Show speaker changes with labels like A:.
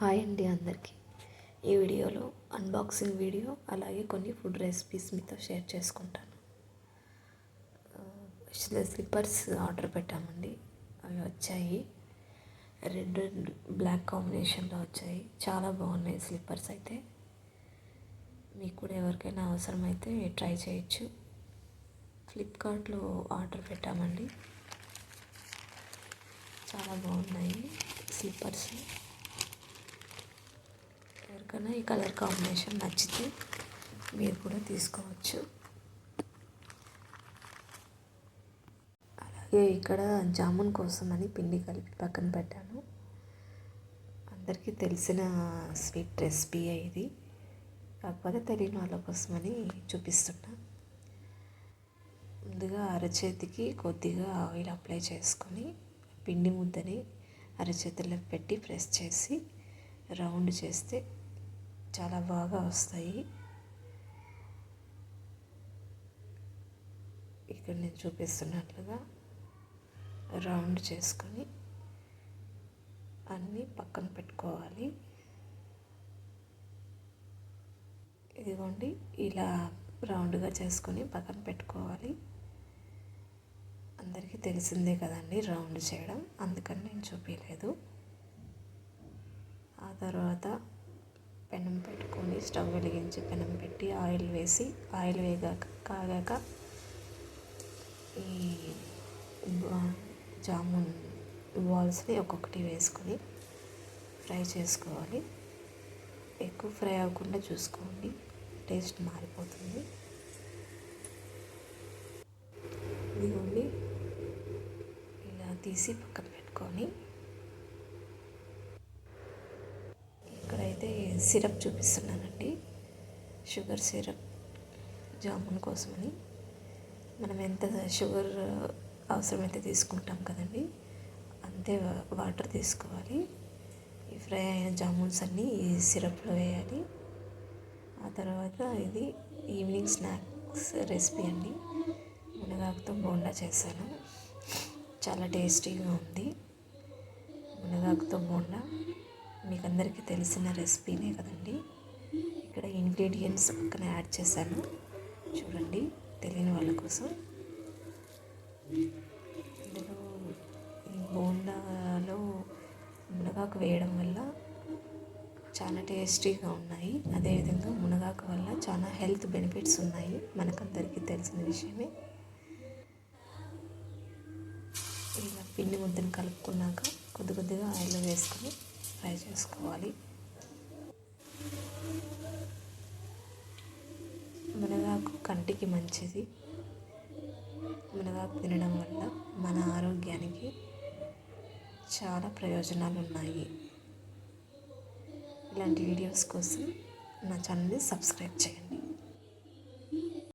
A: Hi అండి అందరికీ. ఈ వీడియోలో అన్బాక్సింగ్ వీడియో అలాగే కొన్ని ఫుడ్ రెసిపీస్ మీతో షేర్ చేసుకుంటాను. స్లిప్పర్స్ ఆర్డర్ పెట్టామండి. అవి వచ్చాయి. రెడ్ అండ్ బ్లాక్ కాంబినేషన్లో వచ్చాయి. చాలా బాగున్నాయి స్లిప్పర్స్ అయితే. మీకు కూడా ఎవరికైనా అవసరమైతే ట్రై చేయొచ్చు. ఫ్లిప్కార్ట్లో ఆర్డర్ పెట్టామండి. చాలా బాగున్నాయి స్లిప్పర్స్ ఎవరికైనా ఈ కలర్ కాంబినేషన్ నచ్చితే మీరు కూడా తీసుకోవచ్చు. అలాగే ఇక్కడ జామున్ కోసం అని పిండి కలిపి పక్కన పెట్టాను. అందరికీ తెలిసిన స్వీట్ రెసిపీ ఇది. కాకపోతే తెలియని వాళ్ళ కోసమని చూపిస్తున్నా. ముందుగా అరచేతికి కొద్దిగా ఆయిల్ అప్లై చేసుకొని పిండి ముద్దని అరచేతిలో పెట్టి ప్రెస్ చేసి రౌండ్ చేస్తే చాలా బాగా వస్తాయి. ఇక్కడ నేను చూపిస్తున్నట్లుగా రౌండ్ చేసుకొని అన్నీ పక్కన పెట్టుకోవాలి. ఇదిగోండి ఇలా రౌండ్గా చేసుకొని పక్కన పెట్టుకోవాలి. అందరికీ తెలిసిందే కదండి రౌండ్ చేయడం అందుకని నేను చూపించలేదు ఆ తర్వాత పెనం పెట్టుకొని స్టవ్ వెలిగించి పెనం పెట్టి ఆయిల్ వేసి ఆయిల్ వేగాక కాగాక ఈ జామున్ బాల్స్ని ఒక్కొక్కటి వేసుకొని ఫ్రై చేసుకోవాలి. ఎక్కువ ఫ్రై అవ్వకుండా చూసుకోండి టేస్ట్ మారిపోతుంది. ఇదిగోండి ఇలా తీసి పక్కన పెట్టుకొని సిరప్ చూపిస్తున్నానండి. షుగర్ సిరప్ జామున్ కోసమని. మనం ఎంత షుగర్ అవసరమైతే తీసుకుంటాం కదండి అంతే వాటర్ తీసుకోవాలి. ఈ ఫ్రై అయిన జామున్స్ అన్నీ ఈ సిరప్లో వేయాలి. ఆ తర్వాత ఇది ఈవినింగ్ స్నాక్స్ రెసిపీ అండి. మునగాకుతో బోండా చేశాను. చాలా టేస్టీగా ఉంది. మునగాకుతో బోండా. మీకు అందరికీ తెలిసిన రెసిపీనే కదండి. ఇక్కడ ఇంగ్రీడియంట్స్ పక్కన యాడ్ చేశాను. చూడండి తెలియని వాళ్ళ కోసం. ఇందులో ఈ బోండాలో మునగాకు వేయడం వల్ల చాలా టేస్టీగా ఉన్నాయి. అదేవిధంగా మునగాకు వల్ల చాలా హెల్త్ బెనిఫిట్స్ ఉన్నాయి. మనకందరికీ తెలిసిన విషయమే. ఇలా పిండి ముద్దను కలుపుకున్నాక కొద్ది కొద్దిగా ఆయిల్ వేసుకొని ఫ్రై చేసుకోవాలి. మునగాకు కంటికి మంచిది. మునగాకు తినడం వల్ల మన ఆరోగ్యానికి చాలా ప్రయోజనాలు ఉన్నాయి. ఇలాంటి వీడియోస్ కోసం నా ఛానల్ని సబ్స్క్రైబ్ చేయండి.